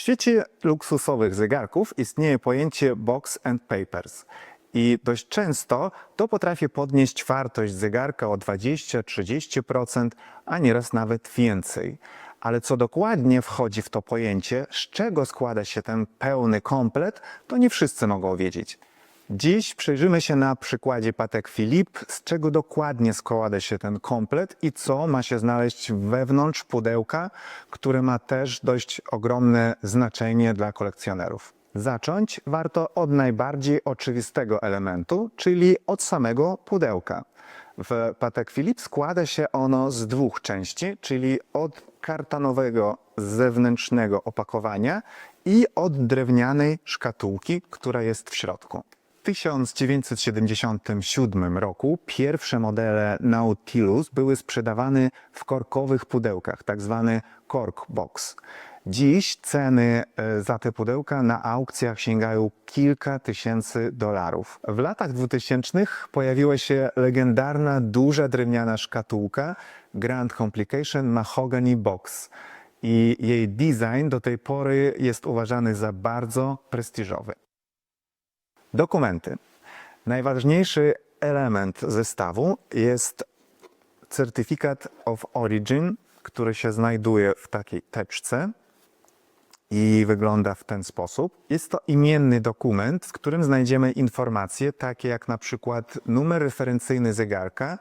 świecie luksusowych zegarków istnieje pojęcie box and papers. I dość często to potrafi podnieść wartość zegarka o 20-30%, a nieraz nawet więcej. Ale co dokładnie wchodzi w to pojęcie, z czego składa się ten pełny komplet, to nie wszyscy mogą wiedzieć. Dziś przyjrzymy się na przykładzie Patek Philippe, z czego dokładnie składa się ten komplet i co ma się znaleźć wewnątrz pudełka, które ma też dość ogromne znaczenie dla kolekcjonerów. Zacząć warto od najbardziej oczywistego elementu, czyli od samego pudełka. W Patek Philippe składa się ono z dwóch części, czyli od kartonowego zewnętrznego opakowania i od drewnianej szkatułki, która jest w środku. W 1977 roku pierwsze modele Nautilus były sprzedawane w korkowych pudełkach, tak zwany cork box. Dziś ceny e, za te pudełka na aukcjach sięgają kilka tysięcy dolarów. W latach 2000 pojawiła się legendarna duża drewniana szkatułka Grand Complication Mahogany Box i jej design do tej pory jest uważany za bardzo prestiżowy. Dokumenty. Najważniejszy element zestawu jest certyfikat of origin, który się znajduje w takiej teczce i wygląda w ten sposób. Jest to imienny dokument, w którym znajdziemy informacje takie jak na przykład numer referencyjny zegarka,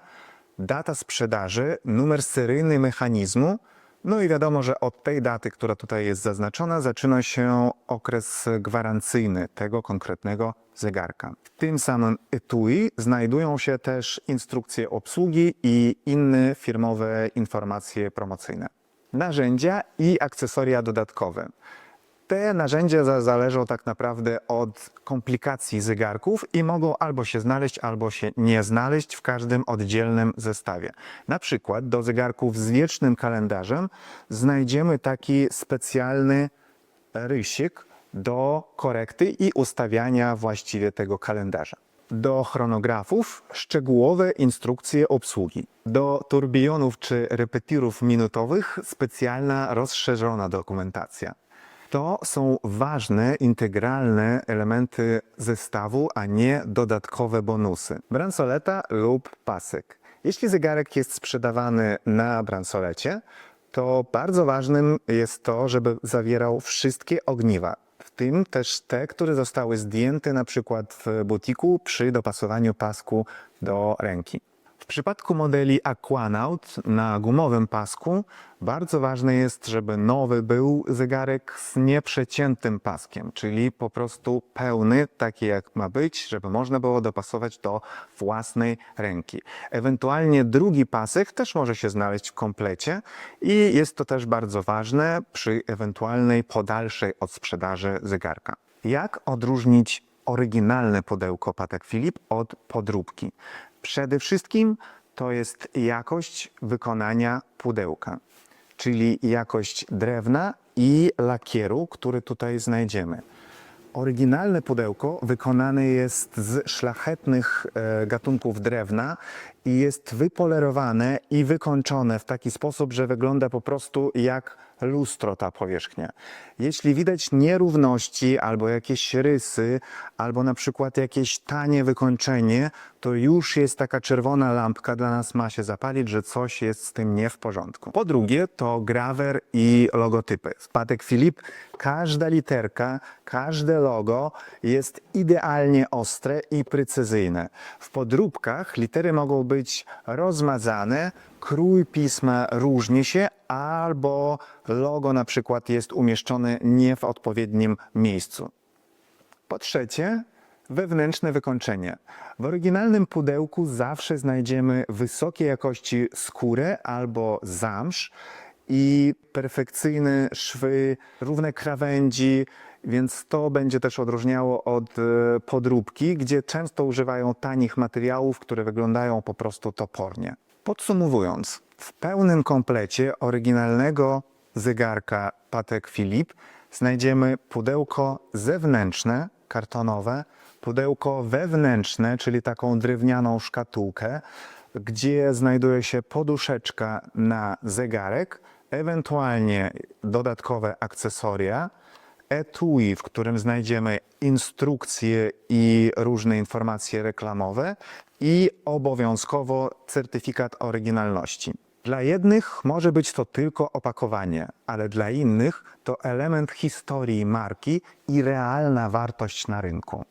data sprzedaży, numer seryjny mechanizmu, no i wiadomo, że od tej daty, która tutaj jest zaznaczona, zaczyna się okres gwarancyjny tego konkretnego zegarka. W tym samym etui znajdują się też instrukcje obsługi i inne firmowe informacje promocyjne. Narzędzia i akcesoria dodatkowe. Te narzędzia za- zależą tak naprawdę od komplikacji zegarków i mogą albo się znaleźć, albo się nie znaleźć w każdym oddzielnym zestawie. Na przykład do zegarków z wiecznym kalendarzem znajdziemy taki specjalny rysik do korekty i ustawiania właściwie tego kalendarza. Do chronografów szczegółowe instrukcje obsługi. Do turbionów czy repetirów minutowych specjalna rozszerzona dokumentacja. To są ważne, integralne elementy zestawu, a nie dodatkowe bonusy. Bransoleta lub pasek. Jeśli zegarek jest sprzedawany na bransolecie, to bardzo ważnym jest to, żeby zawierał wszystkie ogniwa, w tym też te, które zostały zdjęte na przykład w butiku przy dopasowaniu pasku do ręki. W przypadku modeli Aquanaut na gumowym pasku bardzo ważne jest, żeby nowy był zegarek z nieprzeciętym paskiem, czyli po prostu pełny, taki jak ma być, żeby można było dopasować do własnej ręki. Ewentualnie drugi pasek też może się znaleźć w komplecie i jest to też bardzo ważne przy ewentualnej podalszej odsprzedaży zegarka. Jak odróżnić oryginalne pudełko Patek Philippe od podróbki? Przede wszystkim to jest jakość wykonania pudełka, czyli jakość drewna i lakieru, który tutaj znajdziemy. Oryginalne pudełko wykonane jest z szlachetnych e, gatunków drewna jest wypolerowane i wykończone w taki sposób, że wygląda po prostu jak lustro ta powierzchnia. Jeśli widać nierówności albo jakieś rysy, albo na przykład jakieś tanie wykończenie, to już jest taka czerwona lampka dla nas ma się zapalić, że coś jest z tym nie w porządku. Po drugie to grawer i logotypy. W Patek Philippe każda literka, każde logo jest idealnie ostre i precyzyjne. W podróbkach litery mogą być rozmazane, krój pisma różni się, albo logo na przykład jest umieszczone nie w odpowiednim miejscu. Po trzecie, wewnętrzne wykończenie. W oryginalnym pudełku zawsze znajdziemy wysokiej jakości skórę albo zamsz i perfekcyjne szwy, równe krawędzi, więc to będzie też odróżniało od e, podróbki, gdzie często używają tanich materiałów, które wyglądają po prostu topornie. Podsumowując, w pełnym komplecie oryginalnego zegarka Patek Philippe znajdziemy pudełko zewnętrzne, kartonowe, pudełko wewnętrzne, czyli taką drewnianą szkatułkę, gdzie znajduje się poduszeczka na zegarek, ewentualnie dodatkowe akcesoria, etui, w którym znajdziemy instrukcje i różne informacje reklamowe i obowiązkowo certyfikat oryginalności. Dla jednych może być to tylko opakowanie, ale dla innych to element historii marki i realna wartość na rynku.